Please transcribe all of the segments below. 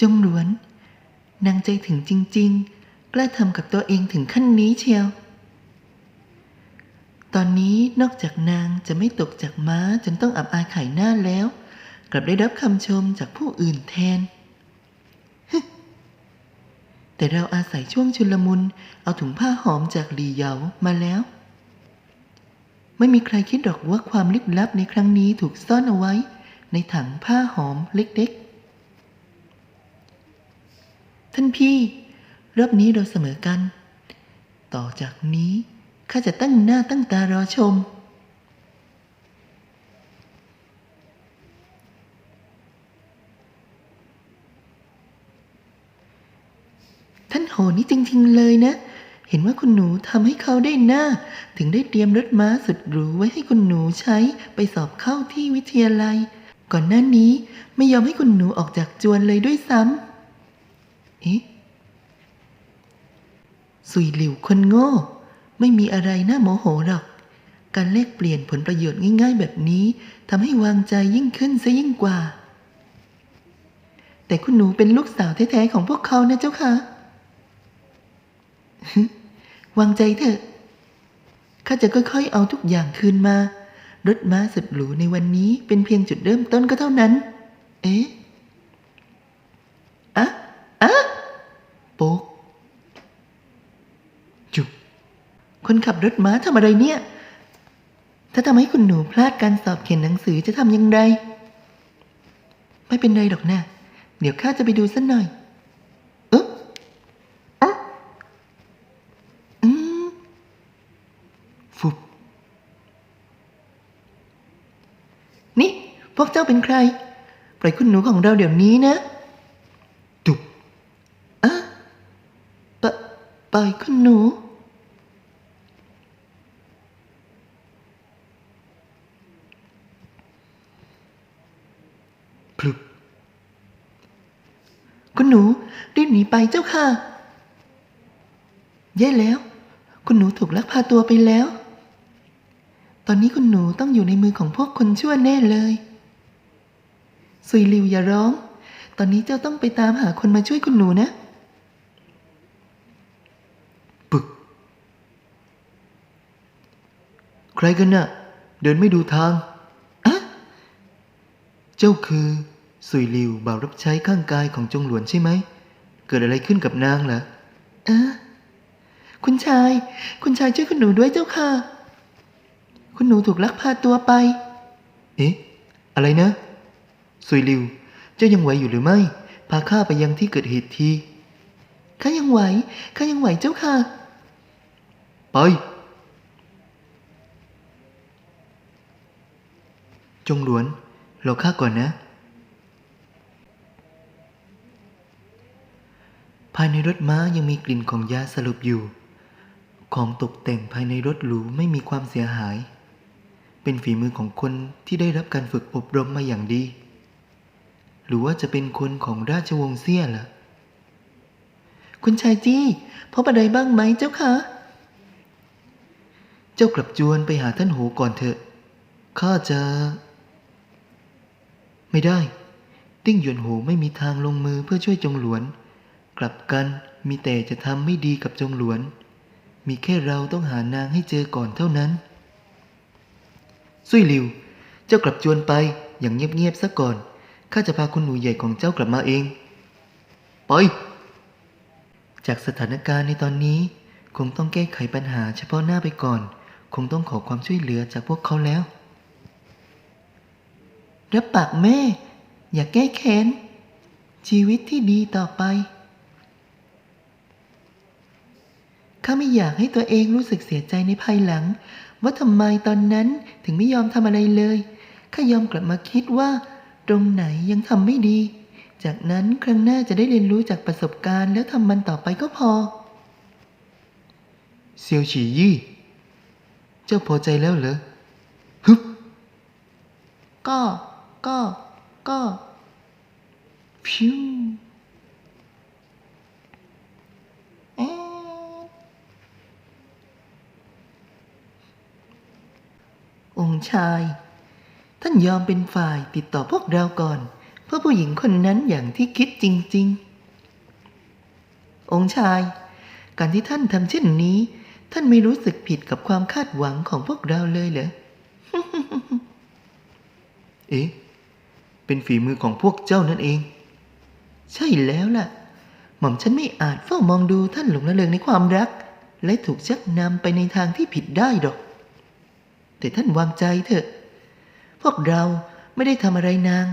จงหลวน นางใจถึงจริง ๆ กล้าทำกับตัวเองถึงขั้นนี้เชียว ตอนนี้นอกจากนางจะไม่ตกจากม้าจนต้องอับอายขายหน้าแล้ว กลับได้รับคำชมจากผู้อื่นแทน แต่เราอาศัยช่วงชุลมุนเอาถุงผ้าหอมจากหลีเหยามาแล้วไม่มีใครคิดหรอกว่าความลึกลับในครั้งนี้ถูกซ่อนเอาไว้ ในถังผ้าหอมเล็กๆ ท่านพี่ รอบนี้เราเสมอกัน ต่อจากนี้ข้าจะตั้งหน้าตั้งตารอชม ท่านโหนี่จริงๆเลยนะ เห็นว่าคุณหนูทำให้เขาได้หน้า ถึงได้เตรียมรถม้าสุดหรูไว้ให้คุณหนูใช้ไปสอบเข้าที่วิทยาลัย ก่อนหน้านี้ไม่ยอมให้คุณหนูออกจากจวนเลยด้วยซ้ำ เอ๊ะสุยหลิวคนโง่ ไม่มีอะไรน่าโมโหหรอก การแลกเปลี่ยนผลประโยชน์ง่ายๆ แบบนี้ทำให้วางใจยิ่งขึ้นซะยิ่งกว่า แต่คุณหนูเป็นลูกสาวแท้ๆของพวกเขานะเจ้าค่ะ วางใจเถอะ ข้าจะค่อยๆ เอาทุกอย่างคืนมา รถม้าสุดหรูในวันนี้เป็นเพียงจุดเริ่มต้นก็เท่านั้น เอ๊ะอะอะ ป๊ก จุบคนขับรถม้าทำอะไรเนี่ย ถ้าทำให้คุณหนูพลาดการสอบเขียนหนังสือจะทำยังไงไม่เป็นไรหรอกนะ เดี๋ยวข้าจะไปดูสักหน่อยเออะอืมฟุบนี่ พวกเจ้าเป็นใคร ปล่อยคุณหนูของเราเดี๋ยวนี้นะ จุบอะ ปะ ปล่อยคุณหนู พลุบคุณหนูรีบหนีไปเจ้าค่ะ แย่แล้ว คุณหนูถูกลักพาตัวไปแล้ว ตอนนี้คุณหนูต้องอยู่ในมือของพวกคนชั่วแน่เลยซุยลิวอย่าร้อง ตอนนี้เจ้าต้องไปตามหาคนมาช่วยคุณหนูนะ ปึก ใครกันน่ะ เดินไม่ดูทางอะเจ้าคือสุยลิวบ่าวรับใช้ข้างกายของจงหลวนใช่ไหม เกิดอะไรขึ้นกับนางเหรออะคุณชาย คุณชายช่วยคุณหนูด้วยเจ้าค่ะ คุณหนูถูกลักพาตัวไป เอ๊ะ อะไรนะ สุยลิว เจ้ายังไหวอยู่หรือไม่ พาข้าไปยังที่เกิดเหตุที ข้ายังไหว ข้ายังไหวเจ้าค่ะ ไป จงหลวนรอข้าก่อนนะ ภายในรถม้ายังมีกลิ่นของยาสลบอยู่ ของตกแต่งภายในรถหรูไม่มีความเสียหาย เป็นฝีมือของคนที่ได้รับการฝึกอบรมมาอย่างดี หรือว่าจะเป็นคนของราชวงศ์เซี่ยล่ะ คุณชายจี้พบอะไรบ้างไหมเจ้าคะเจ้ากลับจวนไปหาท่านโหก่อนเถอะ ข้าจะ ไม่ได้ ติ้งหยวนโหไม่มีทางลงมือเพื่อช่วยจงหลวน กลับกันมีแต่จะทำไม่ดีกับจงหลวน มีแค่เราต้องหานางให้เจอก่อนเท่านั้นซุยหลิว เจ้ากลับจวนไปอย่างเงียบๆซะก่อน ข้าจะพาคุณหนูใหญ่ของเจ้ากลับมาเอง ไป จากสถานการณ์ในตอนนี้ คงต้องแก้ไขปัญหาเฉพาะหน้าไปก่อน คงต้องขอความช่วยเหลือจากพวกเขาแล้ว รับปากแม่ อย่าแก้แค้น ชีวิตที่ดีต่อไป ข้าไม่อยากให้ตัวเองรู้สึกเสียใจในภายหลัง ว่าทำไมตอนนั้นถึงไม่ยอมทำอะไรเลย ข้ายอมกลับมาคิดว่า ตรงไหนยังทำไม่ดี จากนั้นครั้งหน้าจะได้เรียนรู้จากประสบการณ์ แล้วทำมันต่อไปก็พอ เซียวฉียี่ เจ้าพอใจแล้วเหรอฮึบก็ ก็ก็พิวองค์ชาย ท่านยอมเป็นฝ่ายติดต่อพวกเราก่อน เพราะผู้หญิงคนนั้นอย่างที่คิดจริง ๆ องค์ชาย การที่ท่านทำเช่นนี้ ท่านไม่รู้สึกผิดกับความคาดหวังของพวกเราเลยเหรอ เอ๊ะ เป็นฝีมือของพวกเจ้านั่นเอง ใช่แล้วล่ะ หม่อมฉันไม่อาจเฝ้ามองดูท่านหลงระเริงในความรัก และถูกชักนำไปในทางที่ผิดได้ดอก แต่ท่านวางใจเถอะ พวกเราไม่ได้ทำอะไรนาง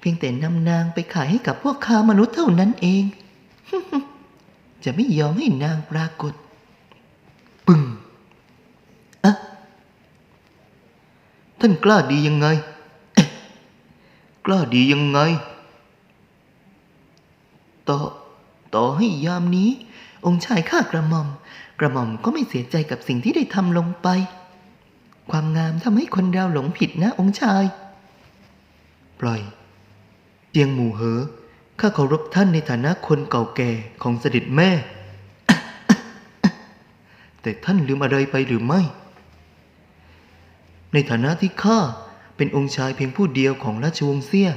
เพียงแต่นำนางไปขายให้กับพวกค้ามนุษย์เท่านั้นเอง จะไม่ยอมให้นางปรากฏ ปึ้งอะท่านกล้าดียังไง ล้าดียังไง ต่อต่อให้ยามนี้ องค์ชายข้ากระหม่อม กระหม่อมก็ไม่เสียใจกับสิ่งที่ได้ทำลงไป ความงามทำให้คนเราหลงผิดนะองค์ชาย ปล่อย เจียงหมู่เหอข้าเคารพท่านในฐานะคนเก่าแก่ของเสด็จแม่ แต่ท่านลืมอะไรไปหรือไม่ ในฐานะที่ข้า เป็นองค์ชายเพียงผู้เดียวของราชวงศ์เสีย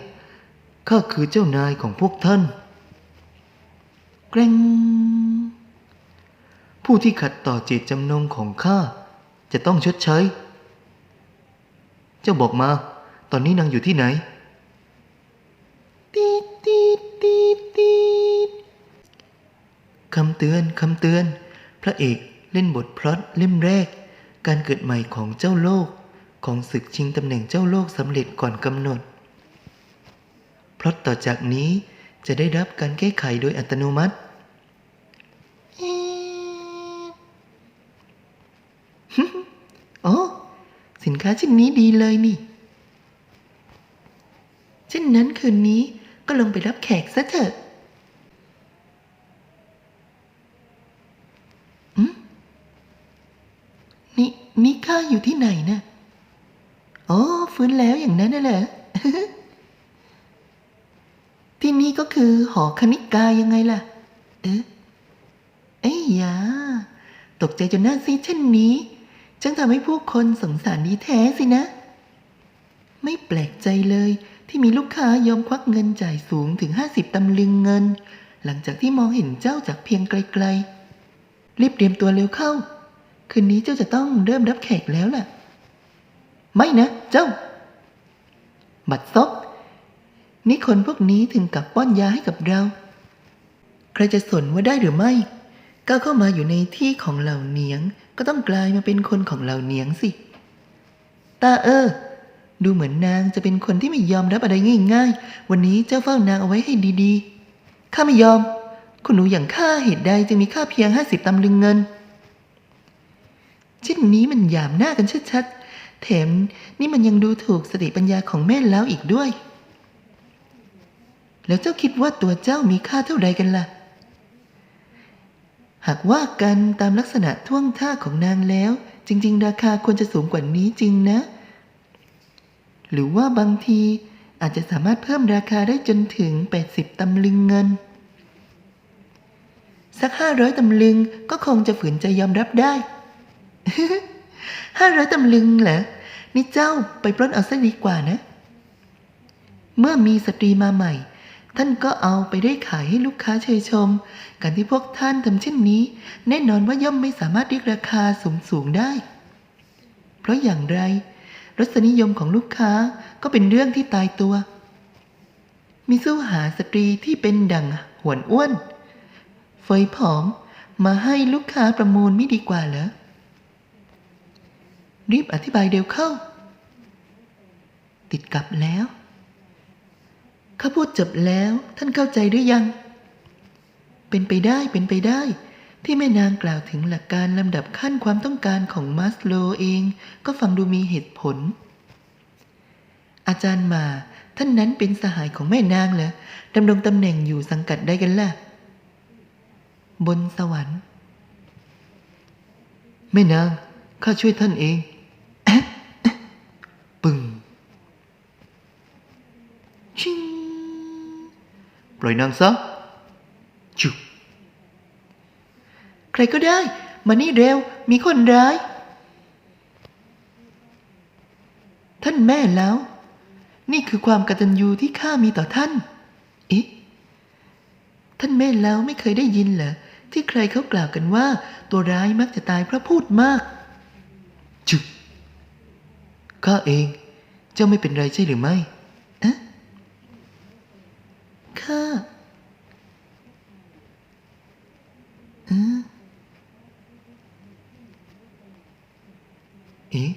ข้าคือเจ้านายของพวกท่าน เกรงผู้ที่ขัดต่อเจตจำนงของข้าจะต้องชดใช้ เจ้าบอกมา ตอนนี้นางอยู่ที่ไหนตีตีตีตีคำเตือนคำเตือน พระเอกเล่นบทพล็อตเล่มแรก การเกิดใหม่ของเจ้าโลก ของศึกชิงตำแหน่งเจ้าโลกสำเร็จก่อนกำหนด เพล็อตต่อจากนี้จะได้รับการแก้ไขโดยอัตโนมัติอ๋อ สินค้าชิ้นนี้ดีเลยนี่ เช่นนั้นคืนนี้ก็ลงไปรับแขกซะเถอะอืมนี่นี่ข้าอยู่ที่ไหนนะอ๋อ ฟื้นแล้วอย่างนั้นน่ะเหรอที่นี่ก็คือหอคณิกายังไงล่ะ เอ๊ะเอ้ยยาตกใจจนหน้าซีดเช่นนี้จึงทำให้ผู้คนสงสารดีแท้สินะ ไม่แปลกใจเลยที่มีลูกค้ายอมควักเงินจ่ายสูงถึงห้าสิบตำลึงเงิน หลังจากที่มองเห็นเจ้าจากเพียงไกลๆ รีบเตรียมตัวเร็วเข้า คืนนี้เจ้าจะต้องเริ่มรับแขกแล้วล่ะ ไม่นะ เจ้า บัดซบนี่คนพวกนี้ถึงกับป้อนยาให้กับเรา ใครจะสนว่าได้หรือไม่ก้าวเข้ามาอยู่ในที่ของเหล่าเนียง ก็ต้องกลายมาเป็นคนของเหล่าเนียงสิ ตาเออ ดูเหมือนนางจะเป็นคนที่ไม่ยอมรับอะไรง่าย ๆ วันนี้เจ้าเฝ้านางเอาไว้ให้ดีๆ ข้าไม่ยอม คุณหนูอย่างข้าเหตุใดจึงมีค่าเพียงห้าสิบตำลึงเงินเช่นนี้มันหยามหน้ากันชัดๆ แถมนี่มันยังดูถูกสติปัญญาของแม่แล้วอีกด้วย แล้วเจ้าคิดว่าตัวเจ้ามีค่าเท่าใดกันล่ะ หากว่ากันตามลักษณะท่วงท่าของนางแล้ว จริง ๆ ราคาควรจะสูงกว่านี้จริงนะ หรือว่าบางทีอาจจะสามารถเพิ่มราคาได้จนถึง 80ตำลึงเงิน สัก500ตำลึงก็คงจะฝืนใจยอมรับได้500ตำลึงเหรอ นี่เจ้าไปปล้นเอาซะดีกว่านะ เมื่อมีสตรีมาใหม่ ท่านก็เอาไปได้ขายให้ลูกค้าเชยชม การที่พวกท่านทำเช่นนี้ แน่นอนว่าย่อมไม่สามารถเรียกราคาสูงสูงได้ เพราะอย่างไร รสนิยมของลูกค้าก็เป็นเรื่องที่ตายตัว มีสู้หาสตรีที่เป็นดังหวนอ้วน เฟยผอมมาให้ลูกค้าประมูลไม่ดีกว่าเหรอ รีบอธิบายเร็วเข้า ติดกับแล้ว ข้าพูดจบแล้วท่านเข้าใจหรือยัง เป็นไปได้เป็นไปได้ ที่แม่นางกล่าวถึงหลักการลำดับขั้นความต้องการของมัสโลเองก็ฟังดูมีเหตุผล อาจารย์มาท่านนั้นเป็นสหายของแม่นางเหรอดำรงตำแหน่งอยู่สังกัดใดกันล่ะ บนสวรรค์แม่นางข้าช่วยท่านเอง ล่อยนางซะจุใครก็ได้ มานี่เร็ว มีคนร้าย ท่านแม่แล้ว นี่คือความกตัญญูที่ข้ามีต่อท่าน เอ๊ะ ท่านแม่เล้าไม่เคยได้ยินเหรอที่ใครเขากล่าวกันว่า ตัวร้ายมักจะตายเพราะพูดมาก จุข้าเอง เจ้าไม่เป็นไรใช่หรือไม่ ข้าเอะเอ๊ะ